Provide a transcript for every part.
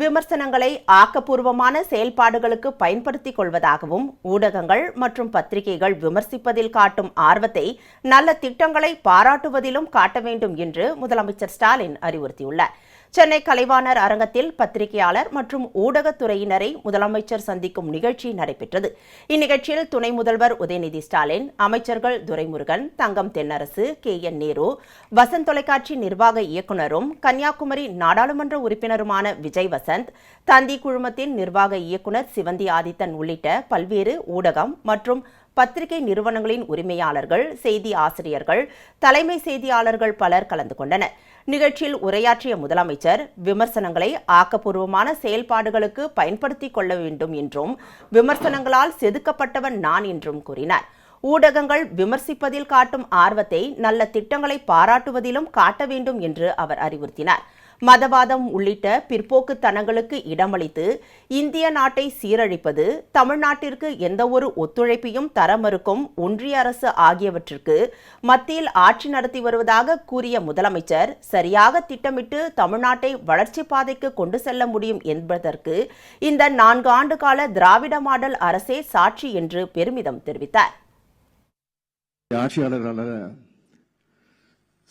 விமர்சனங்களை ஆக்கப்பூர்வமான செயல்பாடுகளுக்கு பயன்படுத்திக் கொள்வதாகவும் ஊடகங்கள் மற்றும் பத்திரிகைகள் விமர்சிப்பதில் காட்டும் ஆர்வத்தை நல்ல திட்டங்களை பாராட்டுவதிலும் காட்ட வேண்டும் என்று முதலமைச்சர் ஸ்டாலின் அறிவுறுத்தியுள்ளார். சென்னை கலைவாணர் அரங்கத்தில் பத்திரிகையாளர் மற்றும் ஊடகத்துறையினரை முதலமைச்சர் சந்திக்கும் நிகழ்ச்சி நடைபெற்றது. இந்நிகழ்ச்சியில் துணை முதல்வர் உதயநிதி ஸ்டாலின் அமைச்சர்கள் துரைமுருகன் தங்கம் தென்னரசு கே என் நேரு வசந்த் தொலைக்காட்சி நிர்வாக இயக்குனரும் கன்னியாகுமரி நாடாளுமன்ற உறுப்பினருமான விஜய் வசந்த் தந்தி குழுமத்தின் நிர்வாக இயக்குனர் சிவந்தி ஆதித்தன் உள்ளிட்ட பல்வேறு ஊடகம் மற்றும் பத்திரிகை நிறுவனங்களின் உரிமையாளர்கள் செய்தி ஆசிரியர்கள் தலைமை செய்தியாளர்கள் பலர் கலந்து கொண்டனர். நிகழ்ச்சியில் உரையாற்றிய முதலமைச்சர் விமர்சனங்களை ஆக்கப்பூர்வமான செயல்பாடுகளுக்கு பயன்படுத்திக் கொள்ள வேண்டும் என்றும் விமர்சனங்களால் செதுக்கப்பட்டவன் நான் என்றும் கூறினார். ஊடகங்கள் விமர்சிப்பதில் காட்டும் ஆர்வத்தை நல்ல திட்டங்களை பாராட்டுவதிலும் காட்ட வேண்டும் என்று அவர் அறிவுறுத்தினார். மதவாதம் உள்ளிட்ட பிற்போக்குத்தனங்களுக்கு இடமளித்து இந்திய நாட்டை சீரழிப்பது தமிழ்நாட்டிற்கு எந்தவொரு ஒத்துழைப்பையும் தர மறுக்கும் ஒன்றிய அரசு ஆகியவற்றிற்கு மத்தியில் ஆட்சி நடத்தி வருவதாக கூறிய முதலமைச்சர் சரியாக திட்டமிட்டு தமிழ்நாட்டை வளர்ச்சி பாதைக்கு கொண்டு செல்ல முடியும் என்பதற்கு இந்த நான்கு ஆண்டு கால திராவிட மாடல் அரசே சாட்சி என்று பெருமிதம் தெரிவித்தார்.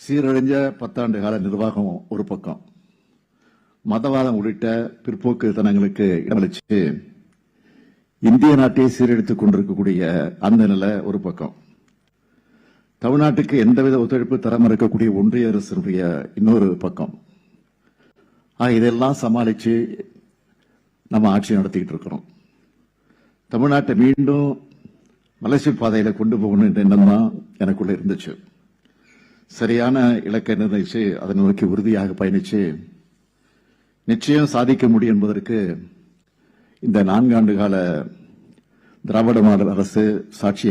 சீரழிஞ்ச பத்தாண்டு கால நிர்வாகம் ஒரு பக்கம். மதவாதம் உள்ளிட்ட பிற்போக்குத்தனங்களுக்கு இடமளிச்சு இந்திய நாட்டை சீரழித்துக் கொண்டிருக்கக்கூடிய அந்த நிலை ஒரு பக்கம். தமிழ்நாட்டுக்கு எந்தவித ஒத்துழைப்பு தர மறுக்கக்கூடிய ஒன்றிய அரசுடைய இன்னொரு பக்கம். இதெல்லாம் சமாளிச்சு நம்ம ஆட்சி நடத்திக்கிட்டு இருக்கிறோம். தமிழ்நாட்டை மீண்டும் வளர்ச்சி பாதையில கொண்டு போகணும் என்ற எண்ணம் தான் எனக்குள்ள இருந்துச்சு. சரியான இலக்கை நிர்ணயிச்சு அதை நோக்கி உறுதியாக பயணிச்சு நிச்சயம் சாதிக்க முடியும் என்பதற்கு இந்த நான்காண்டு கால திராவிட மாடல் அரசு சாட்சி